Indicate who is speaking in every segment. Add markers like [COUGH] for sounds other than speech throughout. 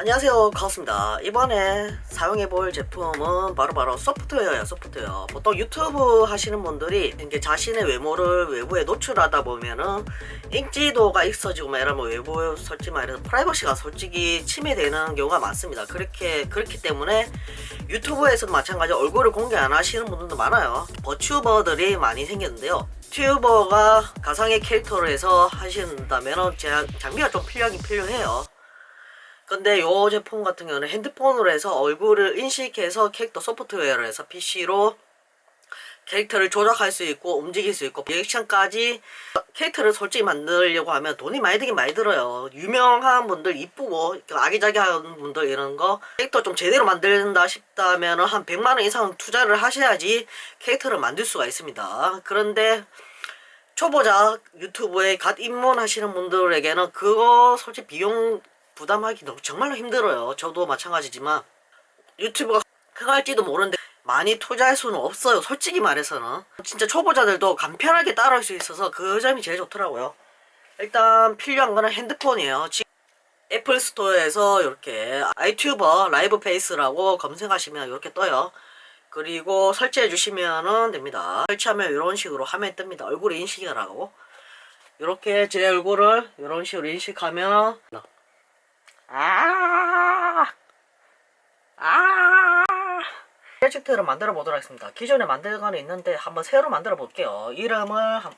Speaker 1: 안녕하세요. 가우스입니다. 이번에 사용해볼 제품은 바로 바로 소프트웨어예요 소프트웨어. 보통 유튜브 하시는 분들이 이제 자신의 외모를 외부에 노출하다 보면은 인지도가 있어지고 막 이러면 외부 솔직히 말해서 프라이버시가 솔직히 침해되는 경우가 많습니다. 그렇게 그렇기 때문에 유튜브에서도 마찬가지 얼굴을 공개 안 하시는 분들도 많아요. 버튜버들이 많이 생겼는데요. 튜버가 가상의 캐릭터로 해서 하신다면 장비가 좀 필요하긴 필요해요 근데 요 제품 같은 경우는 핸드폰으로 해서 얼굴을 인식해서 캐릭터 소프트웨어를 해서 PC로 캐릭터를 조작할 수 있고 움직일 수 있고 리액션까지 캐릭터를 솔직히 만들려고 하면 돈이 많이 들긴 많이 들어요. 유명한 분들 이쁘고 아기자기한 분들 이런 거 캐릭터 좀 제대로 만든다 싶다면 한 100만원 이상 투자를 하셔야지 캐릭터를 만들 수가 있습니다. 그런데 초보자 유튜브에 갓 입문하시는 분들에게는 그거 솔직히 비용 부담하기 정말로 힘들어요. 저도 마찬가지지만 유튜브가 흥할지도 모르는데 많이 투자할 수는 없어요. 솔직히 말해서는 진짜 초보자들도 간편하게 따라할 수 있어서 그 점이 제일 좋더라고요. 일단 필요한 거는 핸드폰이에요. 지금 애플 스토어에서 이렇게 아이튜버 라이브 페이스라고 검색하시면 이렇게 떠요. 그리고 설치해 주시면 됩니다. 설치하면 이런 식으로 화면 뜹니다. 얼굴 인식이라고. 이렇게 제 얼굴을 이런 식으로 인식하면 아, 아. 프로젝트를 만들어 보도록 하겠습니다. 기존에 만든 거는 있는데 한번 새로 만들어 볼게요. 이름을 한-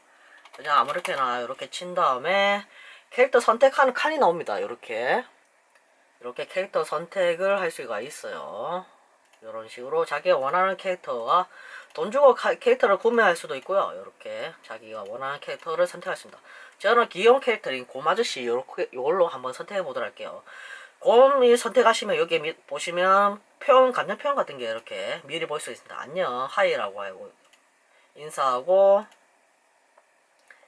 Speaker 1: 그냥 아무렇게나 이렇게 친 다음에 캐릭터 선택하는 칸이 나옵니다. 이렇게 이렇게 캐릭터 선택을 할 수가 있어요. 이런 식으로 자기가 원하는 캐릭터가 돈 주고 카- 캐릭터를 구매할 수도 있고요. 이렇게 자기가 원하는 캐릭터를 선택했습니다. 저는 귀여운 캐릭터인 곰아저씨 요걸로 한번 선택해 보도록 할게요. 곰이 선택하시면 여기 미, 보시면 표현 감정 표현 같은 게 이렇게 미리 볼 수 있습니다. 안녕 하이라고 하고 인사하고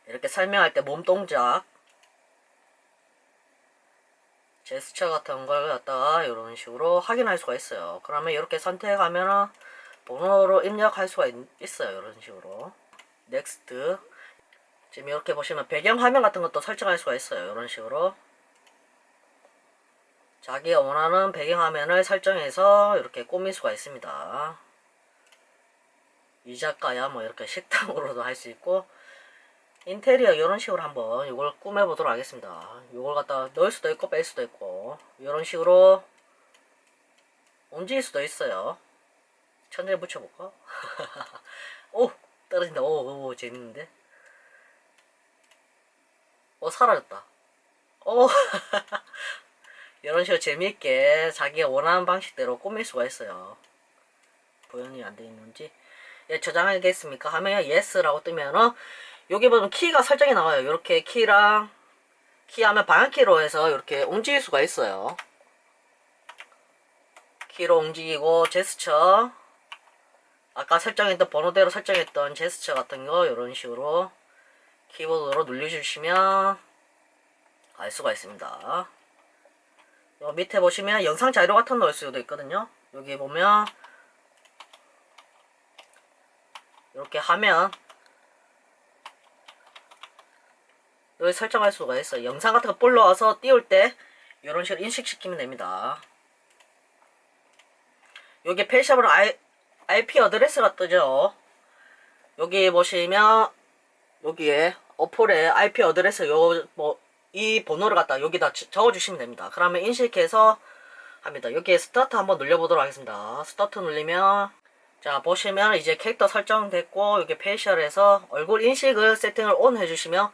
Speaker 1: 이렇게 설명할 때 몸 동작 제스처 같은 걸 갖다가 이런 식으로 확인할 수가 있어요. 그러면 이렇게 선택하면 번호로 입력할 수가 있, 있어요. 이런 식으로 넥스트 지금 이렇게 보시면 배경 화면 같은 것도 설정할 수가 있어요. 이런 식으로 자기가 원하는 배경 화면을 설정해서 이렇게 꾸밀 수가 있습니다. 이 작가야 뭐 이렇게 [LAUGHS] 식당으로도 할 수 있고 인테리어 이런 식으로 한번 이걸 꾸며보도록 하겠습니다. 이걸 갖다 넣을 수도 있고 뺄 수도 있고 이런 식으로 움직일 수도 있어요. 천장에 붙여볼까? [LAUGHS] 오 떨어진다. 오, 오 재밌는데? 오 사라졌다. 오 [LAUGHS] 이런 식으로 재미있게 자기가 원하는 방식대로 꾸밀 수가 있어요. 보연이 안 돼 있는지 예, 저장하겠습니까? 하면 yes라고 뜨면은 여기 보면 키가 설정이 나와요. 이렇게 키랑 키 하면 방향키로 해서 이렇게 움직일 수가 있어요. 키로 움직이고 제스처 아까 설정했던 번호대로 설정했던 제스처 같은 거 이런 식으로 키보드로 눌러주시면 알 수가 있습니다. 요 밑에 보시면 영상 자료 같은 거 넣을 수도 있거든요. 여기 보면 이렇게 하면 여기 설정할 수가 있어요. 영상 같은 거 불러와서 띄울 때 이런 식으로 인식시키면 됩니다. 여기 페이샵으로 IP 어드레스가 뜨죠. 여기 보시면 여기에 어플에 IP 어드레스 요 뭐 이 번호를 갖다 여기다 적어 주시면 됩니다. 그러면 인식해서 합니다. 여기에 스타트 한번 눌려보도록 하겠습니다. 스타트 눌리면 자 보시면 이제 캐릭터 설정됐고 여기 페이셜에서 얼굴 인식을 세팅을 온 해주시면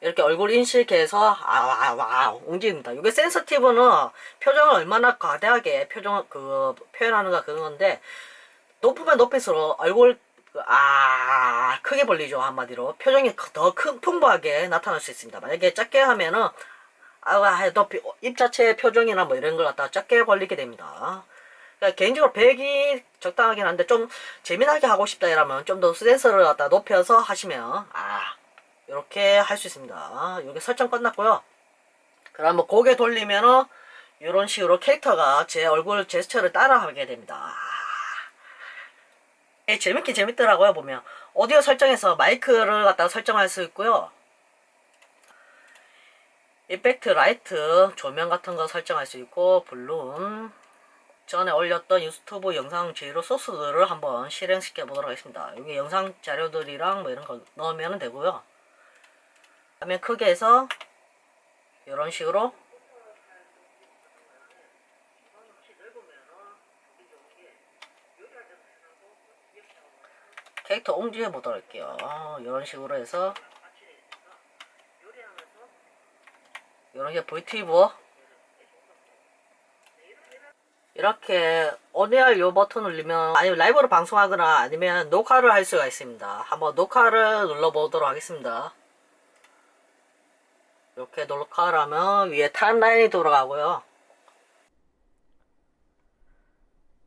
Speaker 1: 이렇게 얼굴 인식해서 아와와 움직입니다. 이게 센서티브는 표정을 얼마나 거대하게 표정 그 표현하는가 그건데 높으면 높일수록 얼굴 그, 아 크게 벌리죠 한마디로 표정이 더 큰 풍부하게 나타날 수 있습니다. 만약에 작게 하면은 아 높이 입 자체의 표정이나 뭐 이런 걸 갖다 작게 벌리게 됩니다. 그러니까 개인적으로 100이 적당하긴 한데 좀 재미나게 하고 싶다 이러면 좀 더 센서를 갖다 높여서 하시면 아 이렇게 할 수 있습니다. 이게 설정 끝났고요. 그럼 뭐 고개 돌리면은 이런 식으로 캐릭터가 제 얼굴 제스처를 따라하게 됩니다. 예, 재밌긴 재밌더라고요 보면 오디오 설정에서 마이크를 갖다가 설정할 수 있고요. 이펙트 라이트 조명 같은 거 설정할 수 있고 블룸 전에 올렸던 유튜브 영상 재료 소스들을 한번 실행시켜 보도록 하겠습니다. 여기 영상 자료들이랑 뭐 이런 거 넣으면 되고요. 화면 크게 해서 이런 식으로 캐릭터 옮겨 보도록 할게요. 이런 식으로 해서 이런 게 VTV 이렇게 ODR 요 버튼 누르면 아니면 라이브로 방송하거나 아니면 녹화를 할 수가 있습니다. 한번 녹화를 눌러보도록 하겠습니다. 이렇게 녹화를 하면 위에 타임라인이 돌아가고요.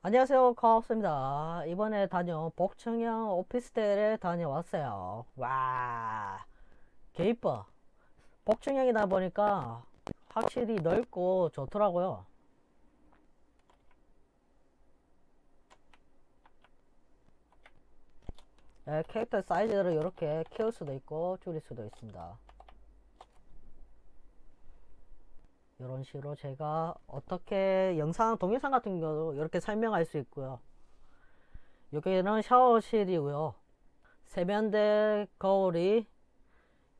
Speaker 1: 안녕하세요 카오스입니다. 이번에 다녀온 복층형 오피스텔에 다녀왔어요. 와 개이뻐. 복층형이다 보니까 확실히 넓고 좋더라고요. 예, 캐릭터 사이즈를 이렇게 키울 수도 있고 줄일 수도 있습니다 이런 식으로 제가 어떻게 영상 동영상 같은 경우 이렇게 설명할 수 있고요. 여기는 샤워실이고요. 세면대 거울이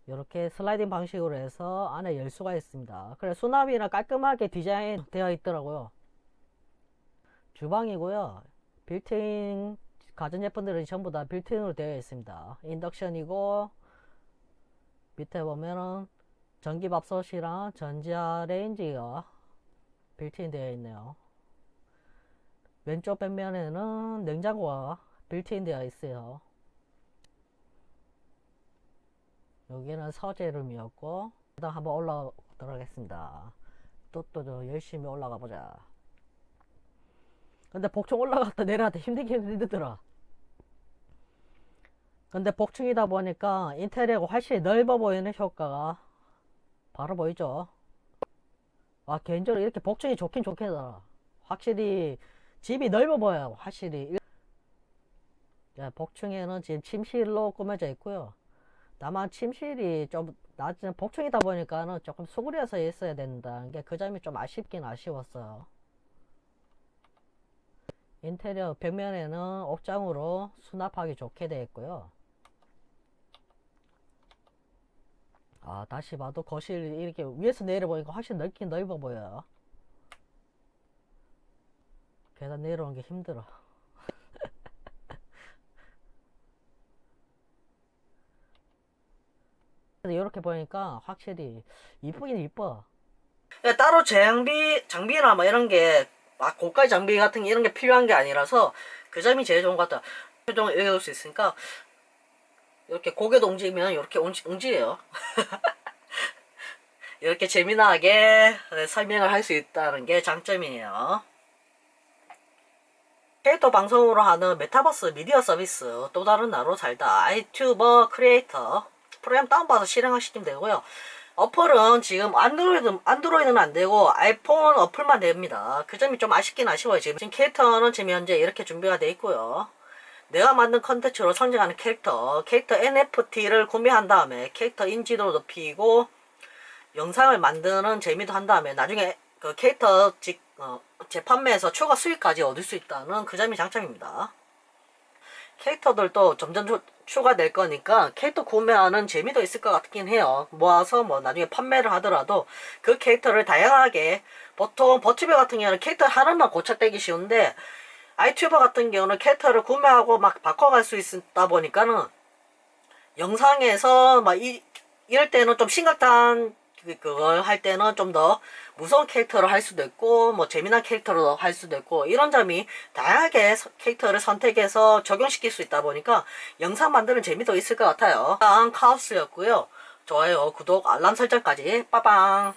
Speaker 1: 이렇게 슬라이딩 방식으로 해서 안에 열 수가 있습니다. 그래 수납이랑 깔끔하게 디자인 되어 있더라고요. 주방이고요. 빌트인 가전제품들은 전부 다 빌트인으로 되어 있습니다. 인덕션이고 밑에 보면은 전기밥솥이랑 전자레인지가 빌트인 되어 있네요. 왼쪽 벽면에는 냉장고가 빌트인 되어 있어요. 여기는 서재룸이었고 일단 한번 올라가도록 하겠습니다. 또또 열심히 올라가 보자. 근데 복층 올라갔다 내려갔다 힘들긴 힘들더라. 근데 복층이다 보니까 인테리어가 훨씬 넓어 보이는 효과가 바로 보이죠? 와 개인적으로 이렇게 복층이 좋긴 좋겠더라 확실히 집이 넓어 보여요 확실히. 자, 복층에는 지금 침실로 꾸며져 있고요. 다만 침실이 좀 낮은 복층이다 보니까는 조금 수그려서 있어야 된다는 게 그 점이 좀 아쉽긴 아쉬웠어요. 인테리어 벽면에는 옥장으로 수납하기 좋게 되어 있고요 아 다시 봐도 거실 이렇게 위에서 내려보니까 훨씬 넓긴 넓어 보여요 계단 내려오는 게 힘들어. [LAUGHS] 이렇게 보니까 확실히 이쁘긴 이뻐. 따로 장비 장비나 뭐 이런 게 막 고가 장비 같은 게 이런 게 필요한 게 아니라서 그 점이 제일 좋은 것 같다 표정을 읽을 수 있으니까 이렇게 고개도 움직이면 이렇게 움직, 움직여요. 이렇게 재미나게 설명을 할 수 있다는 게 장점이에요. 캐릭터 방송으로 하는 메타버스 미디어 서비스 또 다른 나로 살다 아이튜버 크리에이터 프로그램 다운받아서 실행하시면 되고요. 어플은 지금 안드로이드, 안드로이드는 안 되고 아이폰 어플만 됩니다. 그 점이 좀 아쉽긴 아쉬워요. 지금, 지금 캐릭터는 지금 현재 이렇게 준비가 되어 있고요. 내가 만든 컨텐츠로 성장하는 캐릭터 캐릭터 NFT를 구매한 다음에 캐릭터 인지도를 높이고 영상을 만드는 재미도 한 다음에 나중에 그 캐릭터 직, 어, 재판매에서 추가 수익까지 얻을 수 있다는 그 점이 장점입니다. 캐릭터들도 점점 조, 추가될 거니까 캐릭터 구매하는 재미도 있을 것 같긴 해요. 모아서 뭐 나중에 판매를 하더라도 그 캐릭터를 다양하게 보통 버튜버 같은 경우는 캐릭터 하나만 고착되기 쉬운데 아이튜버 같은 경우는 캐릭터를 구매하고 막 바꿔갈 수 있다 보니까는 영상에서 막 이, 이럴 때는 좀 심각한 그, 그걸 할 때는 좀 더 무서운 캐릭터를 할 수도 있고 뭐 재미난 캐릭터로 할 수도 있고 이런 점이 다양하게 캐릭터를 선택해서 적용시킬 수 있다 보니까 영상 만드는 재미도 있을 것 같아요. 일단 카오스였고요. 좋아요, 구독, 알람 설정까지 빠방